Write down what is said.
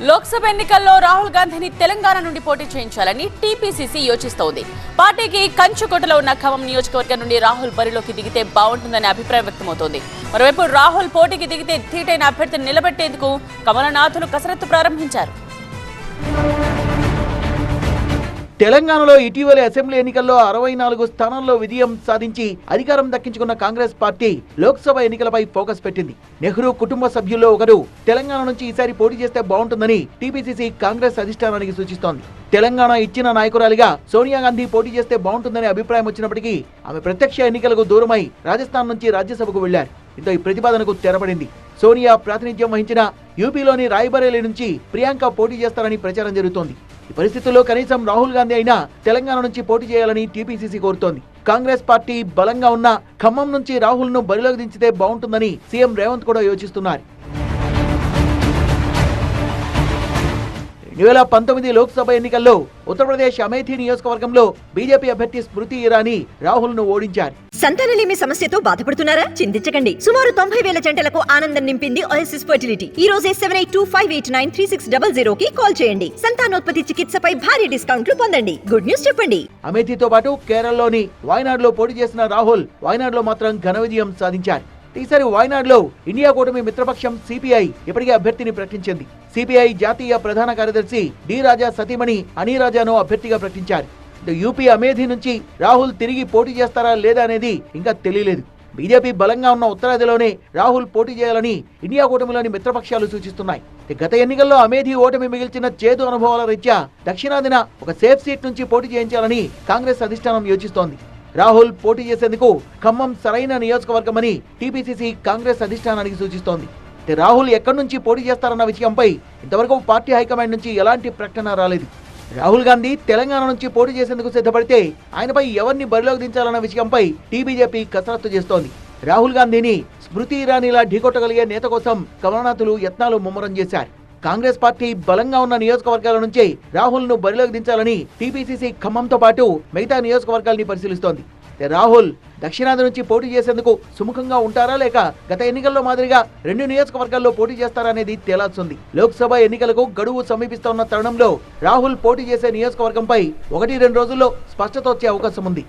లోక్సభ ఎన్నికల్లో రాహుల్ గాంధీని తెలంగాణ నుండి పోటీ చేయించాలని టీపీసీసీ యోచిస్తోంది. పార్టీకి కంచుకోటలో ఉన్న ఖమ్మం నియోజకవర్గం నుండి రాహుల్ బరిలోకి దిగితే బాగుంటుందనే అభిప్రాయం వ్యక్తమవుతోంది. మరోవైపు రాహుల్ పోటీకి దిగితే ధీటైన అభ్యర్థిని నిలబెట్టేందుకు కమలనాథులు కసరత్తు ప్రారంభించారు. తెలంగాణలో ఇటీవలి అసెంబ్లీ ఎన్నికల్లో అరవై నాలుగు స్థానాల్లో విజయం సాధించి అధికారం దక్కించుకున్న కాంగ్రెస్ పార్టీ లోక్సభ ఎన్నికలపై ఫోకస్ పెట్టింది. నెహ్రూ కుటుంబ సభ్యుల్లో ఒకరు తెలంగాణ నుంచి ఈసారి పోటీ చేస్తే బాగుంటుందని టీపీసీసీ కాంగ్రెస్ అధిష్టానానికి సూచిస్తోంది. తెలంగాణ ఇచ్చిన నాయకురాలిగా సోనియా గాంధీ పోటీ చేస్తే బాగుంటుందనే అభిప్రాయం వచ్చినప్పటికీ ఆమె ప్రత్యక్ష ఎన్నికలకు దూరమై రాజస్థాన్ నుంచి రాజ్యసభకు వెళ్ళారు దీంతో ఈ ప్రతిపాదనకు తెరపడింది. సోనియా ప్రాతినిధ్యం వహించిన యూపీలోని రాయ్బరేలీ నుంచి ప్రియాంక పోటీ చేస్తారని ప్రచారం జరుగుతోంది. ఈ పరిస్థితుల్లో కనీసం రాహుల్ గాంధీ అయినా తెలంగాణ నుంచి పోటీ చేయాలని టీపీసీసీ కోరుతోంది. కాంగ్రెస్ పార్టీ బలంగా ఉన్న ఖమ్మం నుంచి రాహుల్ను బరిలోకి దించితే బాగుంటుందని సీఎం రేవంత్ కూడా యోచిస్తున్నారు. రెండు వేల పంతొమ్మిది లోక్సభ ఎన్నికల్లో ఉత్తరప్రదేశ్ అమేథీ నియోజకవర్గంలో బీజేపీ అభ్యర్థి స్మృతి ఇరానీ రాహుల్ను ఓడించారు. సంతానలేమి సమస్యతో బాధపడుతున్నారా? చింతించకండి. సుమారు తొంభై వేల జంటలకు ఆనందం నింపింది ఓఎస్ఎస్ ఫర్టిలిటీ ఈ రోజే seven eight two five eight nine three six double zero కి కాల్ చేయండి. సంతానోత్పత్తి చికిత్సపై భారీ డిస్కౌంట్లు పొందండి. గుడ్ న్యూస్ చెప్పండి. అమేథీతో పాటు కేరళలోని వాయనాడ్లో పోటీ చేసిన రాహుల్ వాయనాడ్లో మాత్రం ఘన విజయం సాధించారు. ఈసారి వాయనాడులో ఇండియా కూటమి మిత్రపక్షం సిపిఐ ఇప్పటికే అభ్యర్థిని ప్రకటించింది. సిపిఐ జాతీయ ప్రధాన కార్యదర్శి డి రాజా సతీమణి అనిరాజాను అభ్యర్థిగా ప్రకటించారు. యూపీ అమేధి నుంచి రాహుల్ తిరిగి పోటీ చేస్తారా లేదా అనేది ఇంకా తెలియలేదు. బీజేపీ బలంగా ఉన్న ఉత్తరాదిలోనే రాహుల్ పోటీ చేయాలని ఇండియా కూటమిలోని మిత్రపక్షాలు సూచిస్తున్నాయి. గత ఎన్నికల్లో అమేధి ఓటమి మిగిల్చిన చేదు అనుభవాల రీత్యా దక్షిణాదిన ఒక సేఫ్ సీట్ నుంచి పోటీ చేయించాలని కాంగ్రెస్ అధిష్టానం యోచిస్తోంది. రాహుల్ పోటీ చేసేందుకు ఖమ్మం సరైన నియోజకవర్గమని టీపీసీసీ కాంగ్రెస్ అధిష్టానానికి సూచిస్తోంది. రాహుల్ ఎక్కడి నుంచి పోటీ చేస్తారన్న విషయంపై ఇంతవరకు పార్టీ హైకమాండ్ నుంచి ఎలాంటి ప్రకటన రాలేదు. రాహుల్ గాంధీ తెలంగాణ నుంచి పోటీ చేసేందుకు సిద్ధపడితే ఆయనపై ఎవరిని బరిలోకి దించాలన్న విషయంపై టీబీజేపీ కసరత్తు చేస్తోంది. రాహుల్ గాంధీని స్మృతి ఇరానీలా ఢీకొట్టగలిగే నేత కోసం కమలనాథులు యత్నాలు ముమ్మరం చేశారు. కాంగ్రెస్ పార్టీ బలంగా ఉన్న నియోజకవర్గాల నుంచే రాహుల్ను బరిలోకి దించాలని టీపీసీసీ ఖమ్మంతో పాటు మిగతా నియోజకవర్గాల్ని పరిశీలిస్తోంది. రాహుల్ దక్షిణాది నుంచి పోటీ చేసేందుకు సుముఖంగా ఉంటారా లేక గత ఎన్నికల్లో మాదిరిగా రెండు నియోజకవర్గాల్లో పోటీ చేస్తారా అనేది తేలాల్సింది. లోక్సభ ఎన్నికలకు గడువు సమీపిస్తున్న తరుణంలో రాహుల్ పోటీ చేసే నియోజకవర్గంపై ఒకటి రెండు రోజుల్లో స్పష్టత వచ్చే అవకాశం ఉంది.